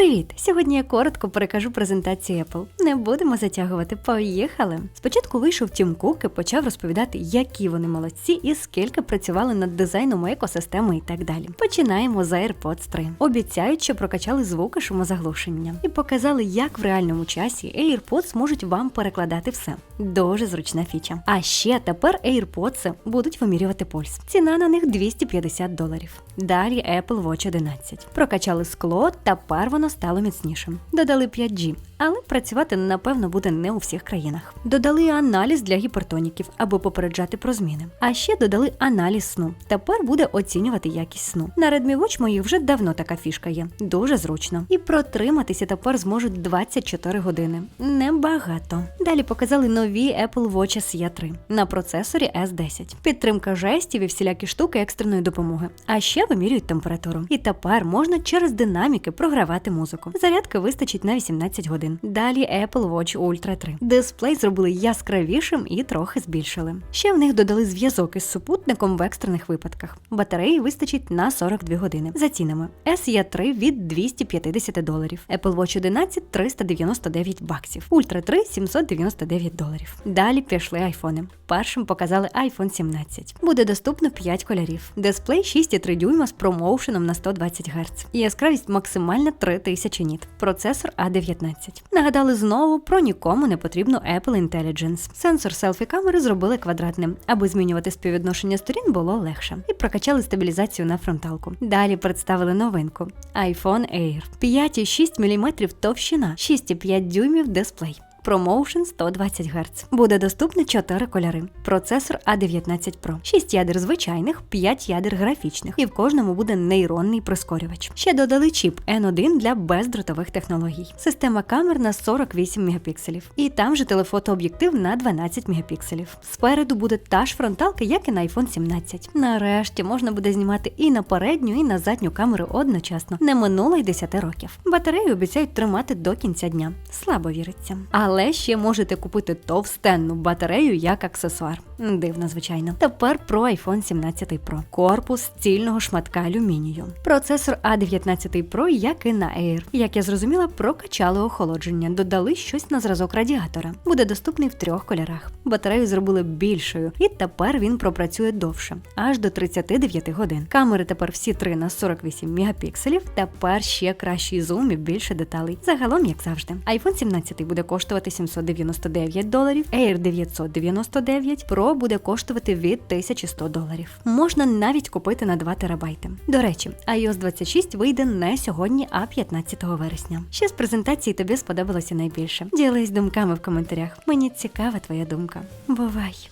Привіт! Сьогодні я коротко перекажу презентацію Apple. Не будемо затягувати. Поїхали. Спочатку вийшов Тім Кук і почав розповідати, які вони молодці і скільки працювали над дизайном екосистеми і так далі. Починаємо з AirPods 3. Обіцяють, що прокачали звук і шумозаглушення і показали, як в реальному часі AirPods можуть вам перекладати все. Дуже зручна фіча. А ще тепер AirPods будуть вимірювати пульс. Ціна на них 250 доларів. Далі Apple Watch 11. Прокачали скло, тепер стало міцнішим. Додали 5G, але працювати напевно буде не у всіх країнах. Додали аналіз для гіпертоніків, аби попереджати про зміни. А ще додали аналіз сну. Тепер буде оцінювати якість сну. На Redmi Watch моїх вже давно така фішка є. Дуже зручно. І протриматися тепер зможуть 24 години. Небагато. Далі показали нові Apple Watch SE 3 на процесорі S10. Підтримка жестів і всілякі штуки екстреної допомоги. А ще вимірюють температуру. І тепер можна через динаміки програвати музику. Зарядки вистачить на 18 годин. Далі Apple Watch Ultra 3. Дисплей зробили яскравішим і трохи збільшили. Ще в них додали зв'язок із супутником в екстрених випадках. Батареї вистачить на 42 години. За цінами SE 3 від 250 доларів. Apple Watch 11 399 баксів. Ultra 3 799 доларів. Далі пішли айфони. Першим показали iPhone 17. Буде доступно 5 кольорів. Дисплей 6,3 дюйма з промоушеном на 120 Гц. І яскравість максимальна 3000 ніт. Процесор А19. Нагадали знову про нікому не потрібну Apple Intelligence. Сенсор селфі камери зробили квадратним, аби змінювати співвідношення сторін було легше. І прокачали стабілізацію на фронталку. Далі представили новинку iPhone Air. 5,6 мм товщина, 6,5 дюймів дисплей. ProMotion 120 Гц. Буде доступні 4 кольори. Процесор A19 Pro. 6 ядер звичайних, 5 ядер графічних, і в кожному буде нейронний прискорювач. Ще додали чіп N1 для бездротових технологій. Система камер на 48 мегапікселів. І там же телефотооб'єктив на 12 мегапікселів. Спереду буде та ж фронталка, як і на iPhone 17. Нарешті можна буде знімати і на передню, і на задню камеру одночасно. Не минуло й 10 років. Батарею обіцяють тримати до кінця дня. Слабо віриться. Ще можете купити товстенну батарею як аксесуар. Дивно, звичайно. Тепер про iPhone 17 Pro. Корпус цільного шматка алюмінію. Процесор A19 Pro, як і на Air. Як я зрозуміла, прокачали охолодження, додали щось на зразок радіатора. Буде доступний в трьох кольорах. Батарею зробили більшою, і тепер він пропрацює довше, аж до 39 годин. Камери тепер всі три на 48 мегапікселів. Тепер ще кращий зум і більше деталей. Загалом, як завжди, iPhone 17 буде коштувати 799 доларів, Air 999, Pro буде коштувати від 1100 доларів. Можна навіть купити на 2 терабайти. До речі, iOS 26 вийде не сьогодні, а 15 вересня. Ще з презентації тобі сподобалося найбільше. Ділись думками в коментарях. Мені цікава твоя думка. Бувай!